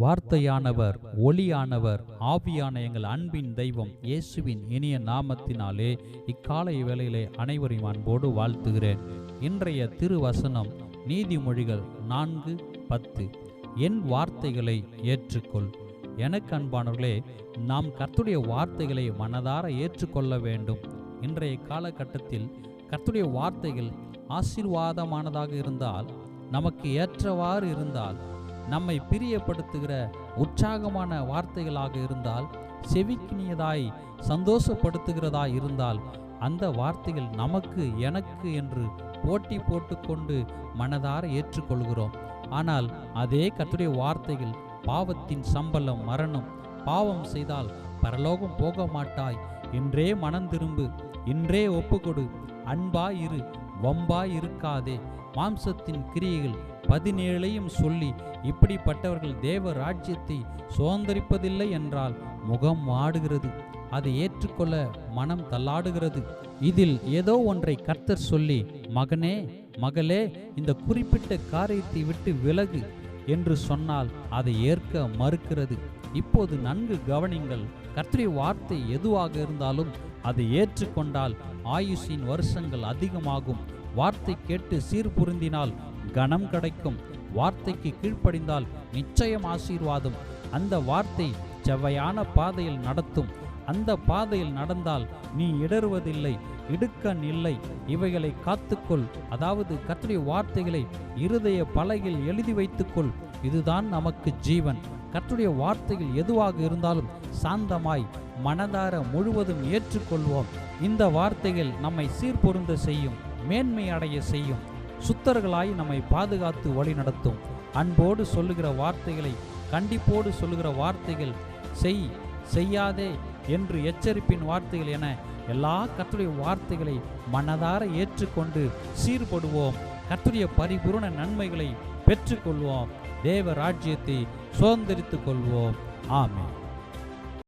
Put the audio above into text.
வார்த்தையானவர் ஒளியானவர் ஆவியான எங்கள் அன்பின் தெய்வம் இயேசுவின் இனிய நாமத்தினாலே இக்காலை வேளையிலே அனைவரையும் அன்போடு வாழ்த்துகிறேன். இன்றைய திருவசனம் நீதிமொழிகள் நான்கு பத்து. என் வார்த்தைகளை ஏற்றுக்கொள். எனக்கு அன்பானவர்களே நாம் கர்த்துடைய வார்த்தைகளை மனதார ஏற்றுக்கொள்ள வேண்டும். இன்றைய காலகட்டத்தில் கர்த்துடைய வார்த்தைகள் ஆசீர்வாதமானதாக இருந்தால் நமக்கு ஏற்றவாறு இருந்தால் நம்மை பிரியப்படுத்துகிற உற்சாகமான வார்த்தைகளாக இருந்தால் செவிக்கினியதாய் சந்தோஷப்படுத்துகிறதாய் இருந்தால் அந்த வார்த்தைகள் நமக்கு எனக்கு என்று போட்டி போட்டுக்கொண்டு மனதார ஏற்றுக்கொள்கிறோம். ஆனால் அதே கத்துடைய வார்த்தைகள் பாவத்தின் சம்பளம் மரணம் பாவம் செய்தால் பரலோகம் போக மாட்டாய் இன்றே மனம் திரும்பு இன்றே ஒப்புக்கொடு அன்பாயிரு வம்பாய் இருக்காதே மாம்சத்தின் கிரியைகள் பதினேழையும் சொல்லி இப்படிப்பட்டவர்கள் தேவ ராஜ்யத்தை சுதந்திரிப்பதில்லை என்றால் முகம் வாடுகிறது அதை ஏற்றுக்கொள்ள மனம் தள்ளாடுகிறது. இதில் ஏதோ ஒன்றை கர்த்தர் சொல்லி மகனே மகளே இந்த குறிப்பிட்ட காரியத்தை விட்டு விலகு. என்று சொன்னால் அதை ஏற்க மறுக்கிறது. இப்போது நன்கு கவனிங்கள் கர்த்தருடைய வார்த்தை எதுவாக இருந்தாலும் அதை ஏற்றுக்கொண்டால் ஆயுஷின் வருஷங்கள் அதிகமாகும். வார்த்தை கேட்டு சீர்புருந்தினால் கனம் கிடைக்கும். வார்த்தைக்கு கீழ்ப்படிந்தால் நிச்சயம் ஆசீர்வாதம். அந்த வார்த்தை செவ்வையான பாதையில் நடத்தும். அந்த பாதையில் நடந்தால் நீ இடறுவதில்லை இடுக்கண் இல்லை இவைகளை காத்துக்கொள். அதாவது கர்த்தருடைய வார்த்தைகளை இருதய பலகையில் எழுதி வைத்துக்கொள். இதுதான் நமக்கு ஜீவன். கர்த்தருடைய வார்த்தைகள் எதுவாக இருந்தாலும் சாந்தமாய் மனதார முழுவதும் ஏற்றுக்கொள்வோம். இந்த வார்த்தைகள் நம்மை சீர்பொருந்த செய்யும் மேன்மை அடைய செய்யும். சுத்தர்களாய் நம்மை பாதுகாத்து வழி நடத்தும். அன்போடு சொல்லுகிற வார்த்தைகளை கண்டிப்போடு சொல்லுகிற வார்த்தைகள் செய். செய்யாதே என்று எச்சரிப்பின் வார்த்தைகள் என எல்லா கத்துடைய வார்த்தைகளை மனதார ஏற்றுக்கொண்டு சீர்படுவோம். கத்துடைய பரிபூரண நன்மைகளை பெற்றுக்கொள்வோம். தேவ ராஜ்யத்தை சுதந்திரித்துக் கொள்வோம் ஆமென்.